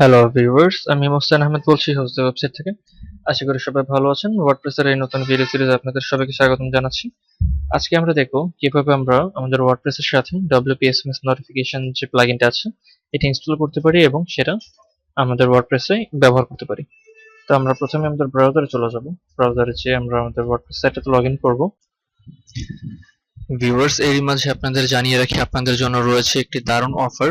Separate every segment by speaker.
Speaker 1: Hello viewers আমি মোস্তান আহমেদ বলছি host website থেকে। আশা করি সবাই ভালো আছেন। ওয়ার্ডপ্রেসের এই নতুন ভিডিও সিরিজ আপনাদের সবাইকে স্বাগতম জানাচ্ছি। আজকে আমরা দেখব কীভাবে আমরা আমাদের ওয়ার্ডপ্রেসের সাথে WPSMS নোটিফিকেশন যে প্লাগইনটা আছে, এটা ইনস্টল করতে পারি এবং সেটা আমাদের ওয়ার্ডপ্রেসে ব্যবহার করতে পারি। তো আমরা প্রথমে আমাদের ব্রাউজারে চলে যাব। ব্রাউজারে যেয়ে আমরা আমাদের ওয়ার্ডপ্রেস সাইটটাতে লগ ইন করব। ভিউয়ার্স এরই মাঝে আপনাদের জানিয়ে রাখি, আপনাদের জন্য রয়েছে একটি দারুণ অফার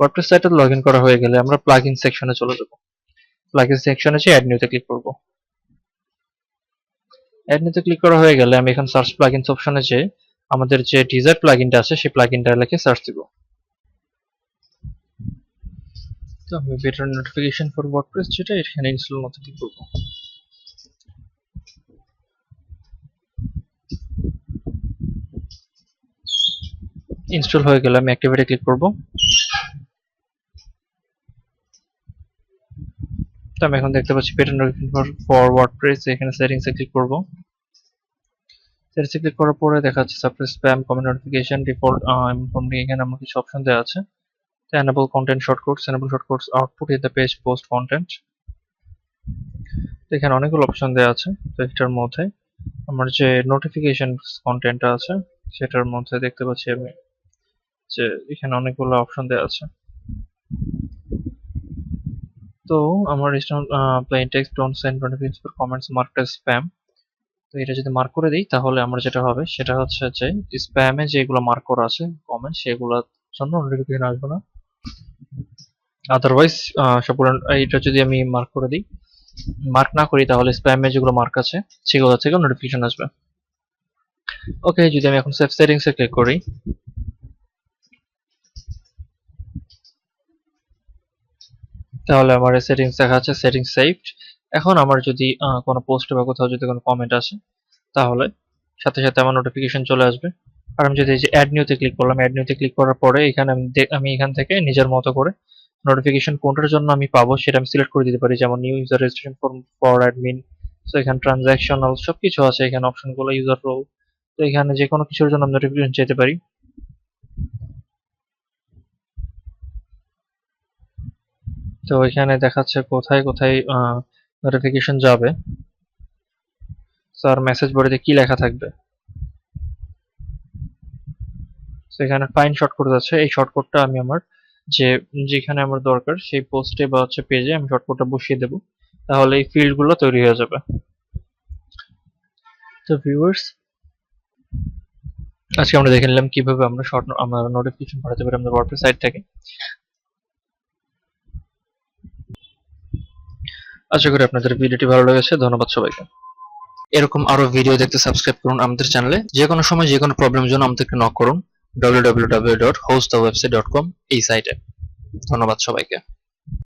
Speaker 1: ওয়ার্ডপ্রেস সাইটে লগ ইন করা হয়ে গেলে আমরা প্লাগইন সেকশনে চলে যাব। প্লাগইন সেকশনে যেয়ে অ্যাড নিউতে ক্লিক করব। অ্যাড নিউতে ক্লিক করা হয়ে গেলে আমি এখন সার্চ প্লাগইনস অপশনে যে আমাদের যে ডিজায়ার প্লাগইনটা আছে, সেই প্লাগইনটা লিখে সার্চ দিব। তো আমি বেটার নোটিফিকেশন ফর ওয়ার্ডপ্রেস যেটা, এখানে ইনস্টল মতো ক্লিক করব। ইনস্টল হয়ে গেলে আমি অ্যাক্টিভেটে ক্লিক করব। তো আমি এখন দেখতে পাচ্ছি নোটিফিকেশন ফর ওয়ার্ডপ্রেস এখানে সেটিংস এ ক্লিক করব। সেটিংস ক্লিক করার পরে দেখা যাচ্ছে suppress spam comment notification default ইনফর্মটি এখানে আমার কিছু অপশন দেওয়া আছে। enable content shortcuts, enable shortcuts output in the post content তো এখানে অনেকগুলো অপশন দেওয়া আছে, তো এটার মধ্যে আমার যে নোটিফিকেশন কন্টেন্ট আছে, সেটার মধ্যে দেখতে পাচ্ছি আমি যে এখানে অনেকগুলো অপশন দেওয়া আছে। তো আমার plain text don't send notification for comments marked as spam তো এটা যদি মার্ক করে দিই, তাহলে আমার যেটা হবে, সেটা হচ্ছে যে স্প্যামে যেগুলো মার্ক করা আছে কমেন্ট সেগুলোর জন্য নোটিফিকেশন আসবে না। আদারওয়াইজ সবগুলো এটা যদি আমি মার্ক করে দিই মার্ক না করি, তাহলে স্প্যামে যেগুলো মার্ক আছে, সেগুলো থেকে নোটিফিকেশন আসবে। ওকে যদি আমি এখন সেভ সেটিংস ক্লিক করি তাহলে আমার সেটিংস দেখা যাচ্ছে সেটিংস সেভড এখন আমার যদি কোনো পোস্টে বা কোথাও যদি কোনো কমেন্ট আসে, তাহলে সাথে সাথে আমার নোটিফিকেশন চলে আসবে। আর আমি যদি এই যে অ্যাড নিউতে ক্লিক করলাম অ্যাড নিউতে ক্লিক করার পরে এখানে আমি আমি এখান থেকে নিজের মতো করে নোটিফিকেশন কোনটার জন্য আমি পাবো সেটা আমি সিলেক্ট করে দিতে পারি। যেমন new user registration form for admin তো এখানে ট্রানজাকশনাল সবকিছু আছে, এখানে অপশনগুলো ইউজার রোল তো এখানে যে কোনো কিছুর জন্য আমি নোটিফিকেশন যেতে পারি। তো এখানে দেখাচ্ছে কোথায় কোথায় নোটিফিকেশন যাবে। স্যার মেসেজ বোর্ডে কি লেখা থাকবে? এখানে ফাইন শর্টকাট আছে। এই শর্টকাটটা আমি আমার যে, যেখানে আমার দরকার, সেই পোস্টে বা হচ্ছে পেজে আমি শর্টকাটটা বসিয়ে দেব। তাহলে এই ফিল্ডগুলো তৈরি হয়ে যাবে। তো ভিউয়ার্স আজকে আমরা দেখে নিলাম কীভাবে আমরা শর্ট আমরা নোটিফিকেশন পাঠাতে পারি আমাদের ওয়ার্ডপ্রেস সাইট থেকে আশা করি আপনাদের ভিডিওটি ভালো লেগেছে, ধন্যবাদ সবাইকে। এরকম আরও ভিডিও দেখতে সাবস্ক্রাইব করুন আমাদের চ্যানেলে। যে কোনো সময় যে কোনো প্রবলেম জন্য আমাদেরকে নক করুন। www.hostthewebsite.com এই সাইটে। ধন্যবাদ সবাইকে।